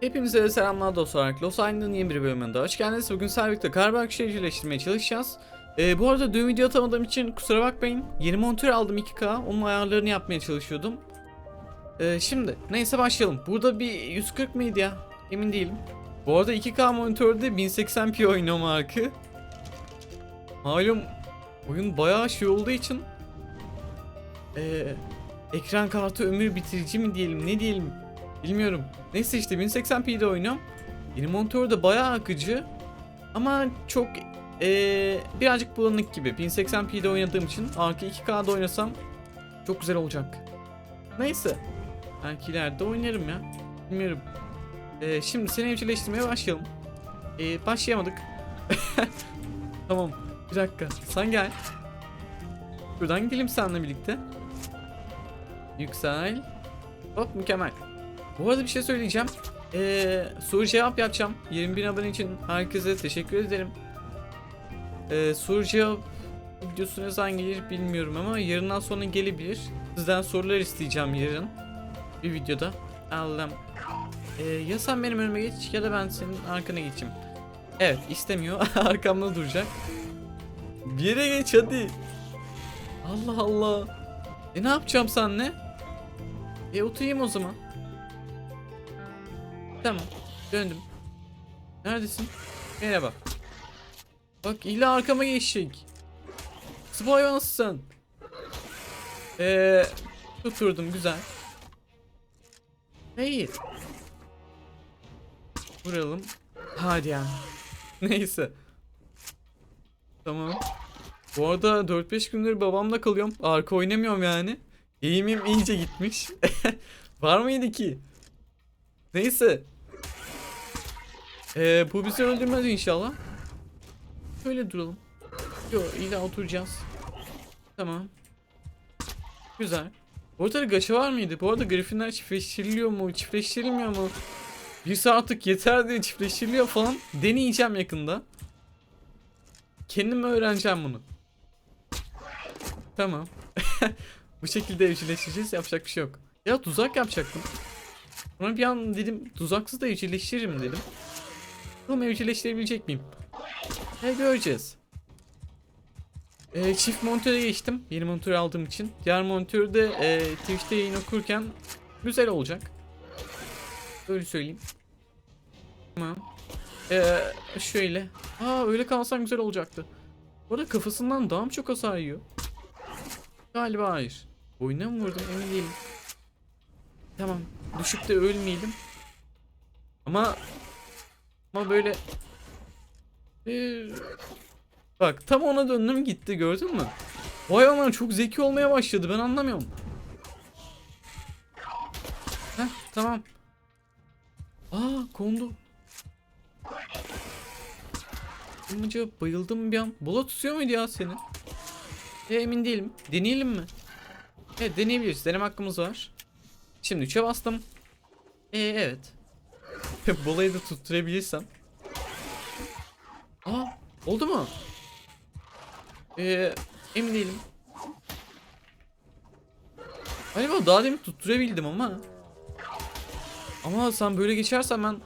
Hepinize selamlar dostlar. Los Aynı'nın yeni bir bölümünde hoş geldiniz. Bugün Servik'te Karbak şehirleştirmeye çalışacağız. Ee, bu arada dün video atamadığım için kusura bakmayın. Yeni monitör aldım 2K. Onun ayarlarını yapmaya çalışıyordum. Ee, şimdi neyse başlayalım. Burada bir 140 mıydı ya? Emin değilim. Bu arada 2K monitörde 1080p oynuyor markı. Malum oyun bayağı şey olduğu için ee, ekran kartı ömür bitirici mi diyelim ne diyelim bilmiyorum. Neyse işte 1080p'de oynuyorum. Yeni monitör de bayağı akıcı ama çok ee, birazcık bulanık gibi. 1080p'de oynadığım için artı 2K'da oynasam çok güzel olacak. Neyse. Belki ileride oynarım ya. Bilmiyorum. Ee, şimdi seni evcilleştirmeye başlayalım. Ee, başlayamadık. tamam. Bir dakika. Sen gel. Buradan gidelim seninle birlikte. Yüksel. Hop mükemmel. Bu arada bir şey söyleyeceğim. Ee, soru cevap yapacağım. 20 bin abone için herkese teşekkür ederim. Ee, soru cevap videosu ne zaman gelir bilmiyorum ama yarından sonra gelebilir. Sizden sorular isteyeceğim yarın. Bir videoda. Allah'ım. Ee, ya sen benim önüme geç ya da ben senin arkana geçeyim. Evet istemiyor. Arkamda duracak. Bir yere geç hadi. Allah Allah. E ne yapacağım senle? E oturayım o zaman. Tamam. Döndüm. Neredesin? Merhaba. Bak illa arkama geçecek. Spy hayvansın. Eee tuturdum güzel. Hayır. Vuralım. Hadi ya. Neyse. Tamam. Bu arada 4-5 gündür babamla kalıyorum. Arka oynamıyorum yani. Eğimim iyice gitmiş. Var mıydı ki? Neyse. Ee, bu öldürmez inşallah. Şöyle duralım. Yo illa oturacağız. Tamam. Güzel. Ortada gacha var mıydı? Bu arada Griffinler çiftleştiriliyor mu? Çiftleştirilmiyor mu? Bir saatlik yeter diye çiftleştiriliyor falan. Deneyeceğim yakında. Kendim öğreneceğim bunu. Tamam. Bu şekilde evcilleştireceğiz. Yapacak bir şey yok. Ya tuzak yapacaktım. Sonra bir an dedim tuzaksız da evcilleştiririm dedim. Bakalım evcilleştirebilecek miyim? Ne göreceğiz. Ee, çift monitöre geçtim. Yeni monitör aldığım için. Diğer monitörde e, Twitch'te yayın okurken güzel olacak. Öyle söyleyeyim. Tamam. Ee, şöyle. Aa öyle kalsam güzel olacaktı. Bu arada kafasından daha mı çok hasar yiyor? Galiba hayır. Boyuna mı vurdum emin değilim. Tamam. Düşüp de ölmeyelim. Ama ama böyle Ee, Bak tam ona döndüm gitti gördün mü? O hayvanlar çok zeki olmaya başladı ben anlamıyorum. Heh tamam. Aa kondu. Amca bayıldım bir an. Bola tutuyor muydu ya seni? E, emin değilim. Deneyelim mi? Evet deneyebiliriz. Deneme hakkımız var. Şimdi 3'e bastım. E, evet. Bolayı da tutturabilirsem. Aa oldu mu? Ee, emin değilim. Galiba daha demin tutturabildim ama. Ama sen böyle geçersen ben...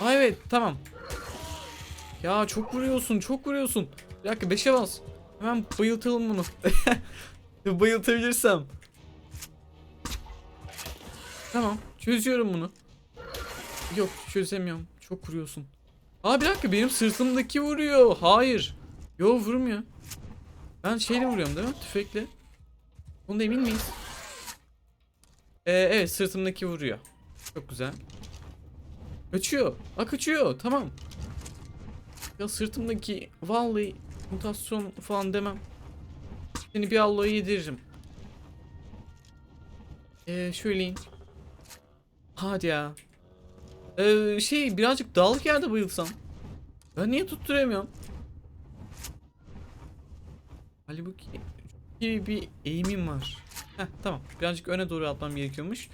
Aa evet tamam. Ya çok vuruyorsun çok vuruyorsun. Bir dakika 5'e bas. Hemen bayıltalım bunu. Bayıltabilirsem. Tamam çözüyorum bunu. Yok çözemiyorum. Çok vuruyorsun. Aa bir dakika benim sırtımdaki vuruyor. Hayır. Yo vurmuyor. Ben şeyle vuruyorum değil mi? Tüfekle. Bunda emin miyiz? Ee, evet sırtımdaki vuruyor. Çok güzel. Kaçıyor. Aa kaçıyor. Tamam. Ya sırtımdaki vallahi mutasyon falan demem. Seni bir Allah'a yediririm. Ee, şöyleyim. Hadi ya. Ee, şey birazcık dağlık yerde bayılsam. Ben niye tutturamıyorum? Halbuki iyi bir eğimim var. Heh tamam. Birazcık öne doğru atmam gerekiyormuş.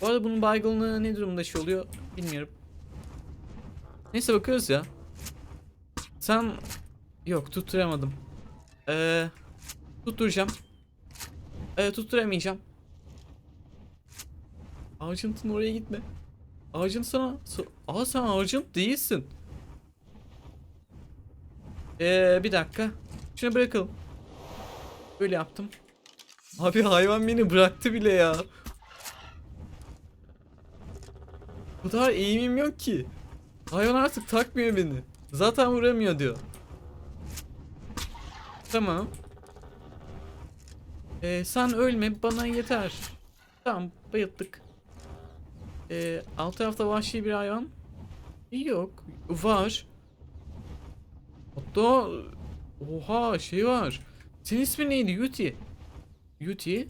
Bu arada bunun baygınlığı ne durumda şey oluyor bilmiyorum. Neyse bakarız ya. Sen yok tutturamadım. Ee, tutturacağım. Ee, tutturamayacağım. Argent'ın oraya gitme. Argent sana... sa- Aa sen Argent değilsin. Ee, bir dakika. Şunu bırakalım. Böyle yaptım. Abi hayvan beni bıraktı bile ya. Bu kadar eğimim yok ki. Hayvan artık takmıyor beni. Zaten vuramıyor diyor. Tamam. Ee, sen ölme bana yeter. Tamam bayılttık. Ee, alt tarafta vahşi bir hayvan. Yok. Var. Hatta oha şey var. Senin ismin neydi? Yuti. Yuti.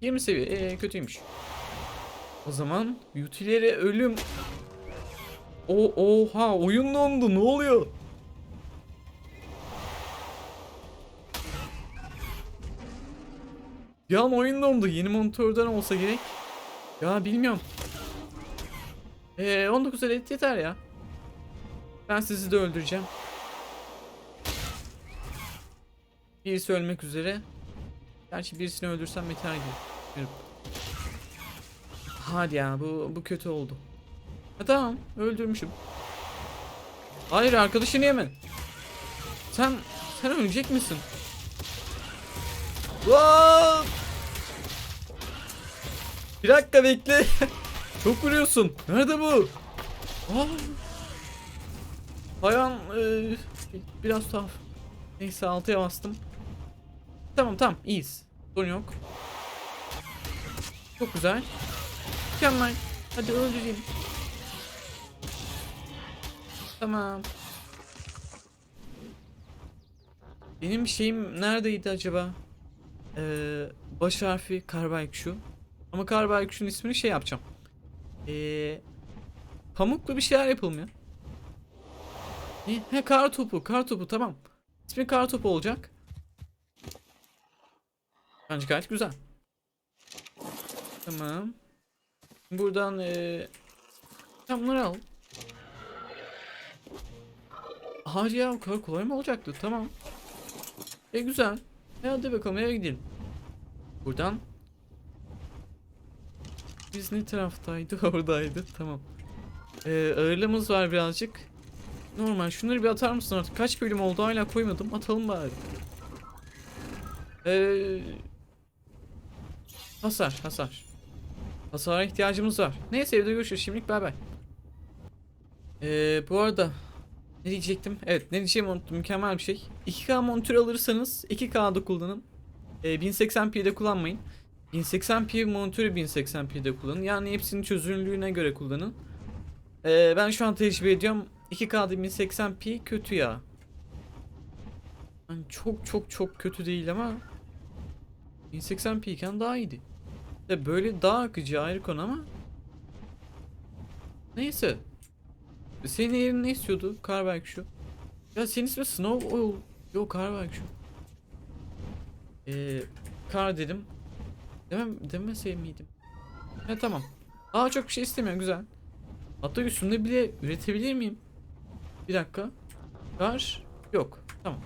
20 seviye. Ee, kötüymüş. O zaman Yuti'lere ölüm. O oha oyun dondu. Ne oluyor? Bir an oyun dondu. Yeni monitörden olsa gerek. Ya bilmiyorum. Ee, 19 adet yeter ya. Ben sizi de öldüreceğim. Birisi ölmek üzere. Gerçi birisini öldürsem yeter gibi. Hadi ya bu bu kötü oldu. Ha, tamam öldürmüşüm. Hayır arkadaşını yeme. Sen sen ölecek misin? Lan! Bir dakika bekle. Çok vuruyorsun. Nerede bu? Aa! Hayvan eee, biraz tuhaf. Neyse altıya bastım. Tamam tamam iyiyiz. Sorun yok. Çok güzel. Mükemmel. Hadi öldüreyim. Tamam. Benim şeyim neredeydi acaba? Ee, baş harfi Karbaykuşu. Ama Karbaykuş'un ismini şey yapacağım. Ee, pamuklu bir şeyler yapılmıyor. Ne? He kar topu, kar topu tamam. İsmi kar topu olacak. Bence gayet güzel. Tamam. Buradan eee sen bunları al. Hadi ya o kadar kolay mı olacaktı? Tamam. E güzel. E hadi bakalım eve gidelim. Buradan. Biz ne taraftaydı? Oradaydı. Tamam. Ee, ağırlığımız var birazcık. Normal. Şunları bir atar mısın artık? Kaç bölüm oldu hala koymadım. Atalım bari. Ee, hasar, hasar. Hasara ihtiyacımız var. Neyse evde görüşürüz. Şimdilik bay bay. Ee, bu arada ne diyecektim? Evet ne diyeceğimi unuttum. Mükemmel bir şey. 2K monitör alırsanız 2K'da kullanın. Ee, 1080p'de kullanmayın. 1080p monitörü 1080p'de kullanın. Yani hepsinin çözünürlüğüne göre kullanın. Ee, ben şu an tecrübe ediyorum. 2K'da 1080p kötü ya. Yani çok çok çok kötü değil ama 1080p iken daha iyiydi. De böyle daha akıcı ayrı konu ama Neyse. Senin yerin ne istiyordu? Carbike şu. Ya senin ismi Snow Oil. Yok Carbike şu. Ee, kar dedim. Demem, demeseyim miydim? He tamam. Daha çok bir şey istemiyorum güzel. Hatta üstümde bile üretebilir miyim? Bir dakika. Kar yok. Tamam.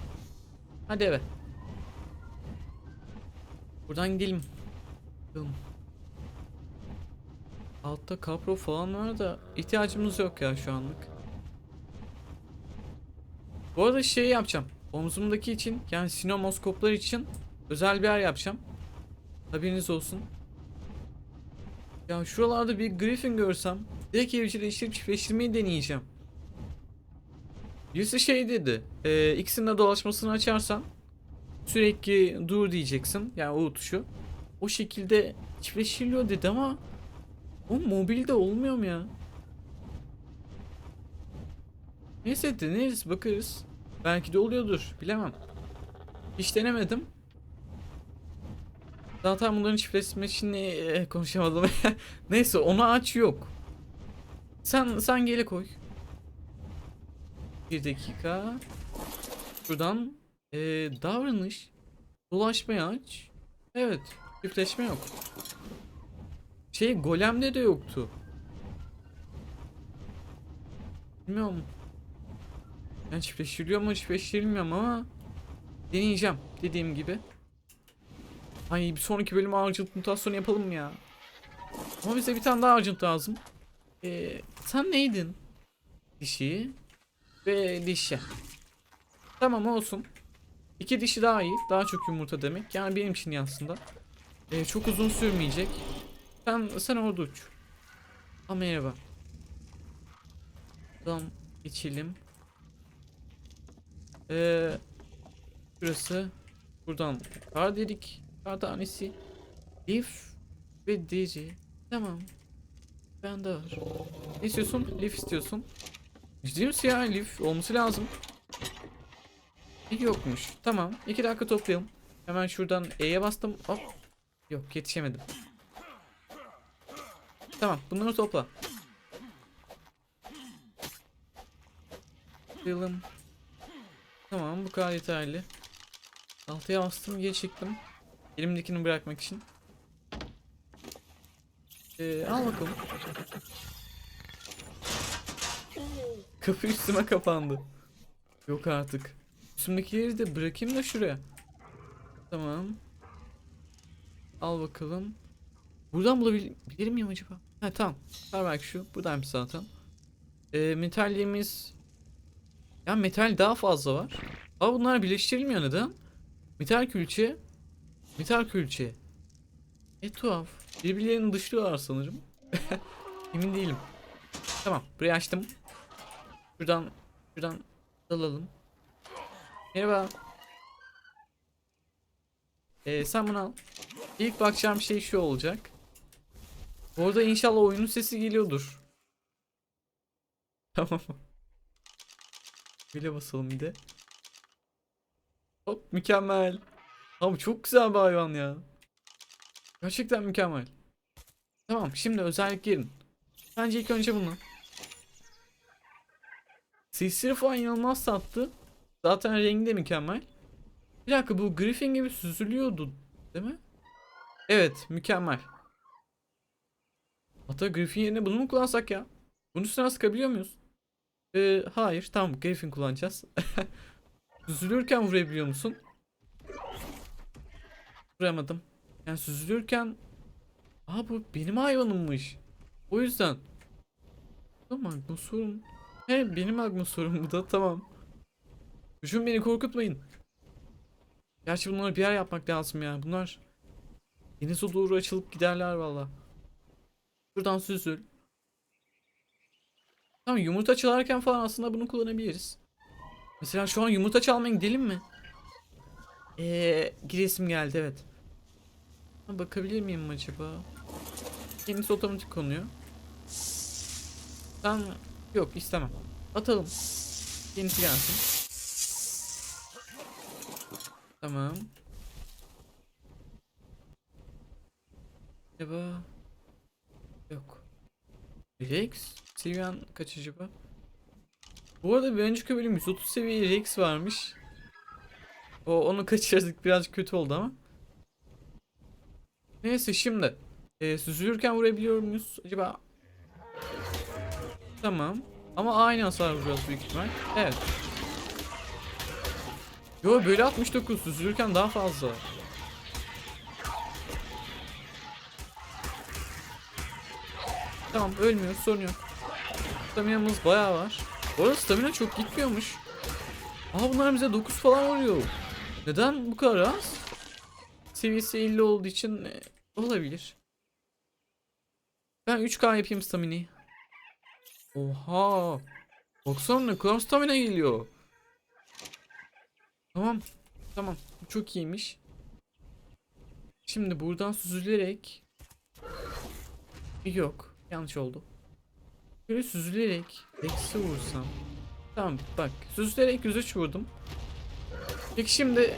Hadi eve. Buradan gidelim. Bakalım. Altta kapro falan var da ihtiyacımız yok ya şu anlık. Bu arada şey yapacağım. Omzumdaki için yani sinomoskoplar için özel bir yer yapacağım. Haberiniz olsun. Ya şuralarda bir griffin görsem direkt evcilleştirip çiftleştirmeyi deneyeceğim. Birisi şey dedi. E, ikisinin de dolaşmasını açarsan sürekli dur diyeceksin. Yani o tuşu. O şekilde çiftleştiriliyor dedi ama o mobilde olmuyor mu ya? Neyse deneriz bakarız. Belki de oluyordur bilemem. Hiç denemedim. Zaten bunların için e, konuşamadım. Neyse onu aç yok. Sen sen gele koy. Bir dakika. Şuradan e, davranış. Dolaşmayı aç. Evet. Çiftleşme yok. Şey golemde de yoktu. Bilmiyorum. Yani çiftleştiriliyor mu çiftleştirilmiyor ama deneyeceğim dediğim gibi. Ay bir sonraki bölüme Argent mutasyonu yapalım mı ya? Ama bize bir tane daha Argent lazım. Ee, sen neydin? Dişi ve dişi. Tamam olsun. İki dişi daha iyi. Daha çok yumurta demek. Yani benim için aslında. Ee, çok uzun sürmeyecek. Sen, sen orada uç. Ha merhaba. Tamam geçelim. Ee, burası. Buradan kar dedik. Kar tanesi. Lif ve deri. Tamam. Ben de var. Ne istiyorsun? Lif istiyorsun. Ciddi misin ya lif? Olması lazım. Yokmuş. Tamam. iki dakika toplayalım. Hemen şuradan E'ye bastım. Hop. Yok yetişemedim. Tamam bunları topla. Toplayalım. Tamam bu kadar yeterli. Altıya bastım geri çıktım. Elimdekini bırakmak için. Ee, al bakalım. Kapı üstüme kapandı. Yok artık. Üstümdekileri de bırakayım da şuraya. Tamam. Al bakalım. Buradan bulabilir miyim acaba? Ha tamam. Var belki şu. Buradaymış zaten. Ee, metalliğimiz... Ya metal daha fazla var. Ama bunlar birleştirilmiyor neden? Metal külçe. Metal külçe. E tuhaf. Birbirlerini dışlıyorlar sanırım. Emin değilim. Tamam. Burayı açtım. Şuradan, şuradan dalalım. Merhaba. Ee, sen bunu al. İlk bakacağım şey şu olacak. Orada inşallah oyunun sesi geliyordur. Tamam. Böyle basalım bir de. Hop mükemmel. Abi çok güzel bir hayvan ya. Gerçekten mükemmel. Tamam şimdi özellik girin. Bence ilk önce bunu. Sesleri falan inanılmaz sattı. Zaten rengi de mükemmel. Bir dakika bu Griffin gibi süzülüyordu değil mi? Evet mükemmel. Hatta Griffin yerine bunu mu kullansak ya? Bunun üstüne sıkabiliyor muyuz? Ee, hayır tamam Griffin kullanacağız. Süzülürken vurabiliyor musun? Vuramadım. Yani süzülürken... Aa bu benim hayvanımmış. O yüzden. Tamam bu sorun. He benim atmosferim bu da tamam. Düşün beni korkutmayın. Gerçi bunları bir yer yapmak lazım ya. Bunlar denize doğru açılıp giderler valla. Şuradan süzül. Tamam yumurta çalarken falan aslında bunu kullanabiliriz. Mesela şu an yumurta çalmaya gidelim mi? Eee giresim geldi evet. Bakabilir miyim acaba? Kendisi otomatik konuyor. Ben yok istemem. Atalım. Yenisi gelsin. Tamam. Acaba yok. Rex seviyen kaç acaba? Bu arada bir önceki bölüm 130 seviye Rex varmış. O onu kaçırdık biraz kötü oldu ama. Neyse şimdi e, süzülürken vurabiliyor muyuz acaba? Tamam. Ama aynı hasar vuracağız büyük ihtimal. Evet. Yo böyle 69 süzülürken daha fazla. Tamam ölmüyor sorun yok. Staminamız bayağı var. Bu arada stamina çok gitmiyormuş. Aa bunlar bize 9 falan vuruyor. Neden bu kadar az? Seviyesi 50 olduğu için e, olabilir. Ben 3K yapayım staminayı. Oha. Baksana ne kadar stamina geliyor. Tamam. Tamam. Çok iyiymiş. Şimdi buradan süzülerek Yok. Yanlış oldu. Böyle süzülerek eksi vursam. Tamam bak. Süzülerek 103 vurdum. Peki şimdi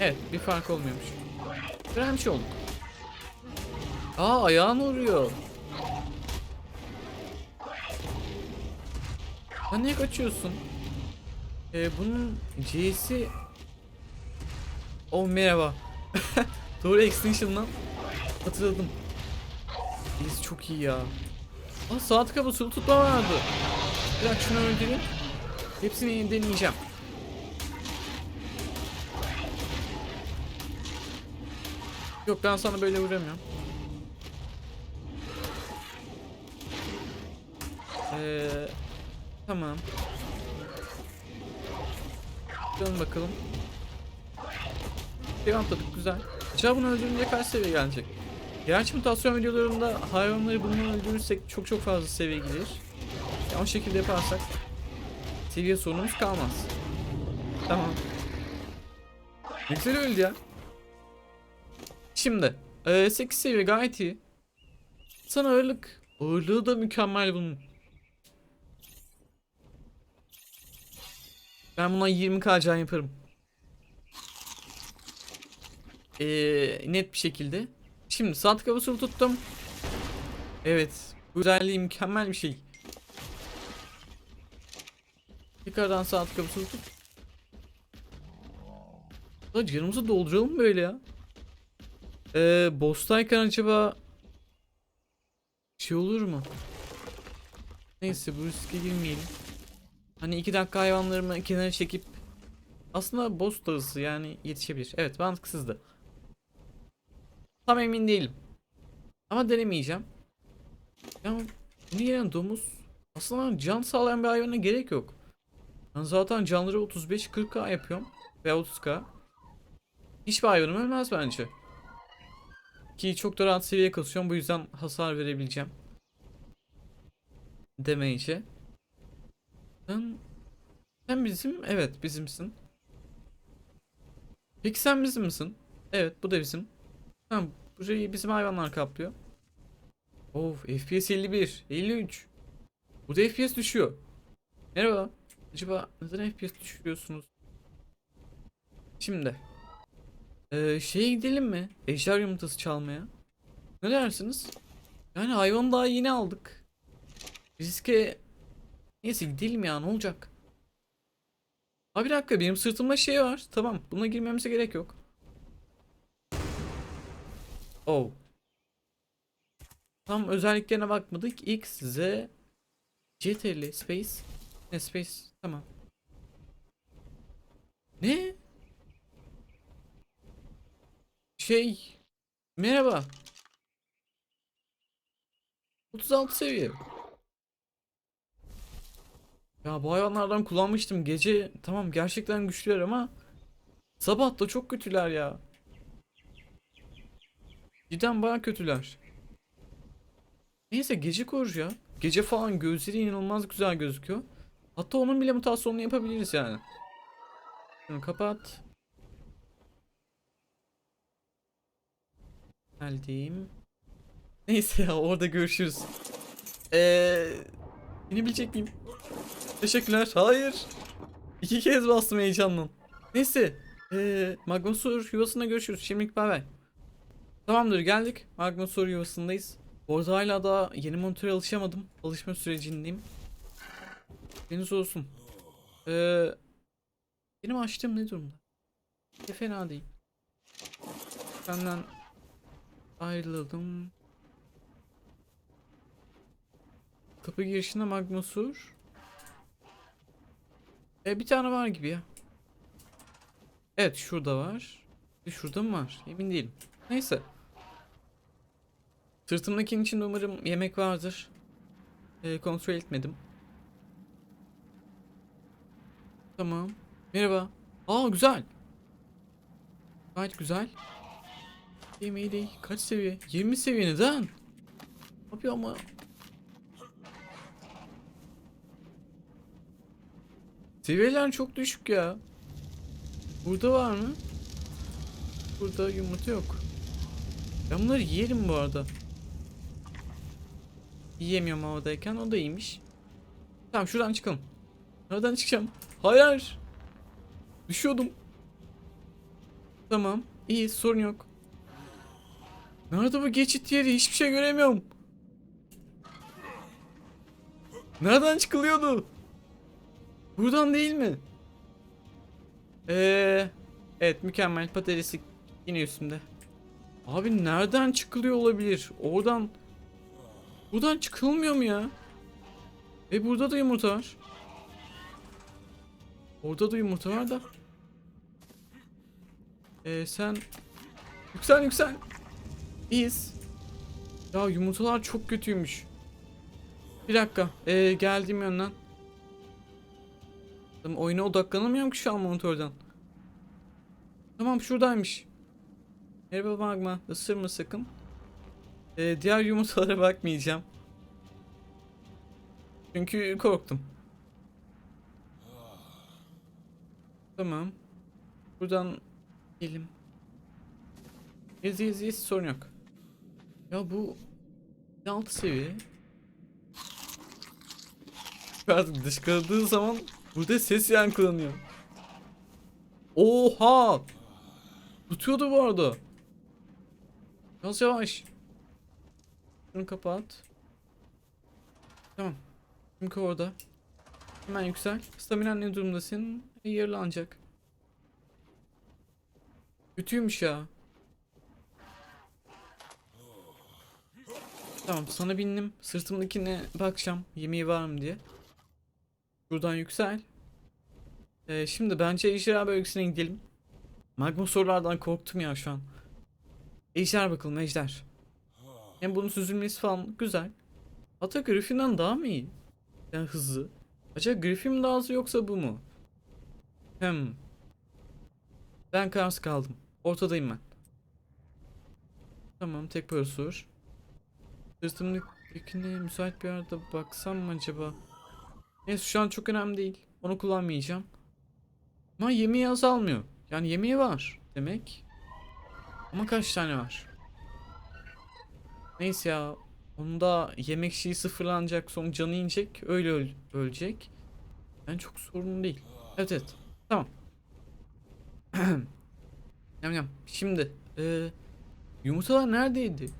Evet bir fark olmuyormuş. Olduk. Aa ayağın vuruyor. Sen niye kaçıyorsun? Ee, bunun C'si Oh merhaba. Doğru Extinction'dan hatırladım. C'si çok iyi ya. Aa saat kablosu tutma vardı. Bırak şunu öldüreyim. Hepsini deneyeceğim. Yok ben sana böyle vuramıyorum. Ee, tamam. Dön bakalım. Bir atladık güzel. Acaba bunu öldürünce kaç seviye gelecek? Gerçi mutasyon videolarında hayvanları bununla öldürürsek çok çok fazla seviye gelir. Ya o şekilde yaparsak seviye sorunumuz kalmaz. Tamam. Güzel öldü ya. Şimdi e, 8 seviye gayet iyi. Sana ağırlık. Ağırlığı da mükemmel bunun. Ben buna 20k can yaparım. Ee, net bir şekilde. Şimdi saat kabusunu tuttum. Evet. Bu özelliği mükemmel bir şey. Tekrardan saat kabusunu tut. Da canımızı dolduralım böyle ya. Ee, boss'tayken acaba şey olur mu? Neyse bu riske girmeyelim. Hani iki dakika hayvanlarımı kenara çekip aslında boss da hızlı yani yetişebilir. Evet mantıksızdı. Tam emin değilim. Ama denemeyeceğim. Ya bunu yenen domuz aslında can sağlayan bir hayvana gerek yok. Ben zaten canları 35-40k yapıyorum. Veya 30k. Hiçbir hayvanım ölmez bence. Ki çok da rahat seviye kasıyorum bu yüzden hasar verebileceğim. Demeyece. Sen, sen bizim, evet bizimsin. Peki sen bizim misin? Evet bu da bizim. Tamam burayı bizim hayvanlar kaplıyor. Of FPS 51, 53. Burada FPS düşüyor. Merhaba. Acaba neden FPS düşürüyorsunuz? Şimdi. Ee, şeye gidelim mi? Ejder yumurtası çalmaya. Ne dersiniz? Yani hayvan daha yeni aldık. Riske... Neyse gidelim ya ne olacak? Abi bir dakika benim sırtımda şey var. Tamam buna girmemize gerek yok. Oh. Tam özelliklerine bakmadık. X, Z, CTRL, Space. Ne Space? Tamam. Ne? Şey. Merhaba. 36 seviye. Ya bu hayvanlardan kullanmıştım. Gece tamam gerçekten güçlüler ama sabah da çok kötüler ya. Cidden baya kötüler. Neyse gece koruş ya. Gece falan gözleri inanılmaz güzel gözüküyor. Hatta onun bile mutasyonunu yapabiliriz yani. Şunu kapat. Geldim. Neyse ya orada görüşürüz. Eee... İnebilecek miyim? Teşekkürler. Hayır. İki kez bastım heyecanla. Neyse. Eee... Magmasur yuvasında görüşürüz. Şimdilik bay bay. Tamamdır geldik. Magmasur yuvasındayız. Bu arada hala daha yeni monitöre alışamadım. Alışma sürecindeyim. Deniz olsun. Ee, benim açtığım ne durumda? Ne fena değil. Senden ayrıldım. Kapı girişinde magmasur. E bir tane var gibi ya. Evet şurada var. Bir şurada mı var? Emin değilim. Neyse. Sırtımdakinin içinde umarım yemek vardır. Ee, kontrol etmedim. Tamam. Merhaba. Aa güzel. Gayet güzel. Yemeği değil. Kaç seviye? 20 seviye neden? Abi ama Seviyeler çok düşük ya. Burada var mı? Burada yumurta yok. Ben bunları yiyelim bu arada. Yiyemiyorum havadayken o da iyiymiş. Tamam şuradan çıkalım. Nereden çıkacağım? Hayır. Düşüyordum. Tamam. iyi sorun yok. Nerede bu geçit yeri? Hiçbir şey göremiyorum. Nereden çıkılıyordu? Buradan değil mi? Eee Evet mükemmel patatesi yine üstümde. Abi nereden çıkılıyor olabilir? Oradan Buradan çıkılmıyor mu ya? E burada da yumurta var. Orada da yumurta var da. E sen yüksel yüksel. İyiyiz. Ya yumurtalar çok kötüymüş. Bir dakika. Ee, geldiğim yönden. Tamam, oyuna odaklanamıyorum ki şu an monitörden. Tamam şuradaymış. Merhaba Magma. Isırma sakın. Ee, diğer yumurtalara bakmayacağım. Çünkü korktum. Tamam. Buradan gelim. Yes yes yes sorun yok. Ya bu altı seviye. Artık dışkıladığı zaman burada ses yankılanıyor. Oha! Tutuyordu bu arada. Biraz yavaş. Şunu kapat. Tamam. Çünkü orada. Hemen yüksel. Stamina ne durumdasın? E, Yarılanacak. Kötüymüş ya. Tamam sana bindim. Sırtımdakine bakacağım. Yemeği var mı diye. Buradan yüksel. Ee, şimdi bence ejderha bölgesine gidelim. Magma sorulardan korktum ya şu an. Ejder bakalım ejder. Hem bunun süzülmesi falan güzel. Hatta Griffin'den daha mı iyi? Yani hızlı. Acaba Griffin daha hızlı yoksa bu mu? Hem. Ben kararsız kaldım. Ortadayım ben. Tamam tek parasur. Sırtımdakine müsait bir yerde baksam mı acaba? Neyse şu an çok önemli değil. Onu kullanmayacağım. Ama yemeği azalmıyor. Yani yemeği var demek. Ama kaç tane var? Neyse ya. Onda yemek şeyi sıfırlanacak sonra canı inecek. Öyle öl- ölecek. Yani çok sorun değil. Evet evet. Tamam. yam yam. Şimdi. eee yumurtalar neredeydi?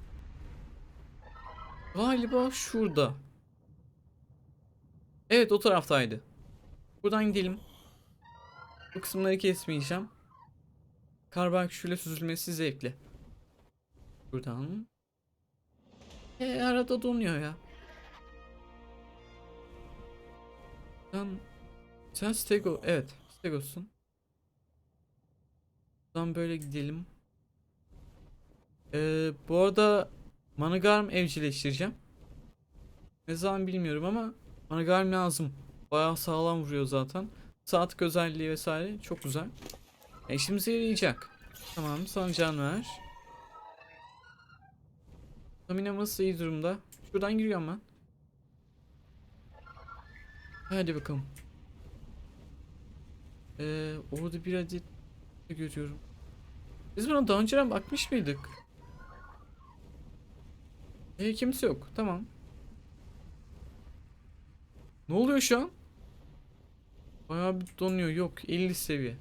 Galiba şurada. Evet o taraftaydı. Buradan gidelim. Bu kısımları kesmeyeceğim. Karbon şöyle süzülmesi zevkli. Buradan. E arada donuyor ya. Sen sen Stego evet Stegos'sun. Buradan böyle gidelim. Ee, bu arada Managarm evcilleştireceğim. Ne zaman bilmiyorum ama Managarm lazım. Bayağı sağlam vuruyor zaten. Saatlik özelliği vesaire çok güzel. E, işimize yarayacak. Tamam sana can ver. Staminamız iyi durumda. Şuradan giriyorum ben. Hadi bakalım. Ee, orada bir adet görüyorum. Biz buna daha önceden bakmış mıydık? Ee, kimse yok. Tamam. Ne oluyor şu an? Bayağı bir donuyor. Yok 50 seviye.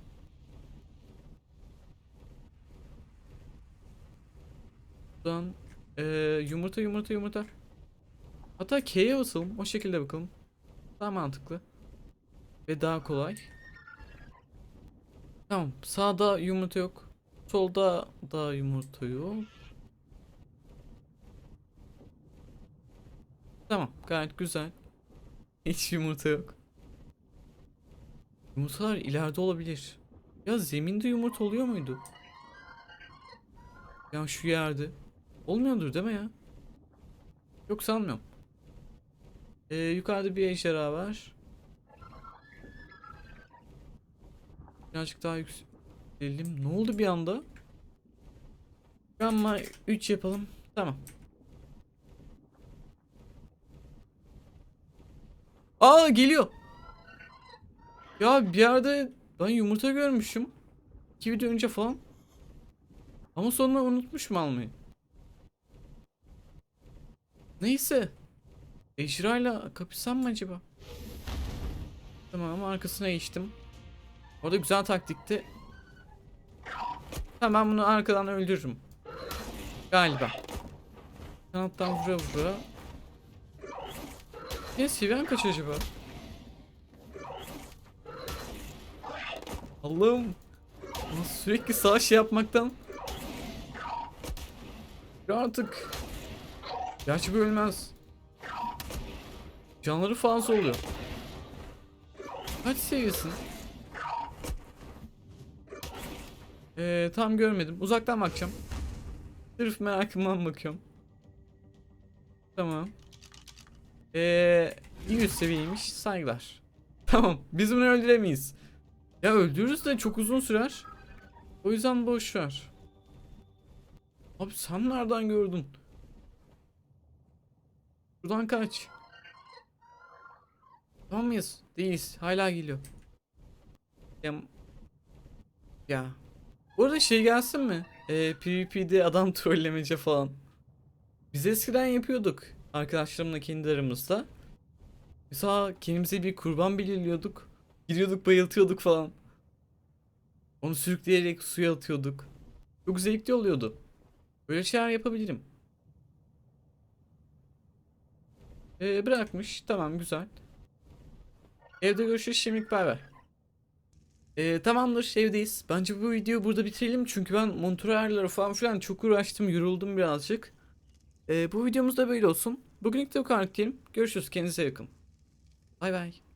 Buradan ee, yumurta yumurta yumurta. Hatta K'ye basalım. O şekilde bakalım. Daha mantıklı. Ve daha kolay. Tamam. Sağda yumurta yok. Solda da yumurta yok. Tamam. Gayet güzel. Hiç yumurta yok. Yumurtalar ileride olabilir. Ya zeminde yumurta oluyor muydu? Ya şu yerde. Olmuyordur değil mi ya? Yok sanmıyorum. Ee, yukarıda bir ejderha var. Birazcık daha yükselelim. Ne oldu bir anda? Gamma 3 yapalım. Tamam. Aa geliyor. Ya bir yerde ben yumurta görmüşüm. İki video önce falan. Ama sonra unutmuşum almayı. Neyse. Ejra'yla kapışsam mı acaba? Tamam arkasına geçtim. Orada güzel taktikti. Tamam ben bunu arkadan öldürürüm. Galiba. Kanattan vura vura. Ya seviyen kaç acaba? Allah'ım. Sürekli sağ şey yapmaktan. Ya artık. Gerçi bu ölmez. Canları fazla oluyor. Kaç seviyesin? Ee, tam görmedim. Uzaktan bakacağım. Sırf merakımdan bakıyorum. Tamam. Eee iyi üst seviyeymiş. Saygılar. Tamam. Biz bunu öldüremeyiz. Ya öldürürüz de çok uzun sürer. O yüzden boş ver. Abi sen nereden gördün? Buradan kaç. Tamam mıyız? Değiliz. Hala geliyor. Ya. Ya. Bu arada şey gelsin mi? Ee, PvP'de adam trollemece falan. Biz eskiden yapıyorduk. Arkadaşlarımla kendi aramızda. Mesela kendimize bir kurban belirliyorduk. Giriyorduk bayıltıyorduk falan. Onu sürükleyerek suya atıyorduk. Çok zevkli oluyordu. Böyle şeyler yapabilirim. Ee, bırakmış. Tamam güzel. Evde görüşürüz şimdilik bay bay. Ee, tamamdır evdeyiz. Bence bu videoyu burada bitirelim çünkü ben monitör ayarları falan filan çok uğraştım yoruldum birazcık. Ee, bu videomuz da böyle olsun. Bugünlük de bu kadar diyelim. Görüşürüz kendinize yakın. Bay bay.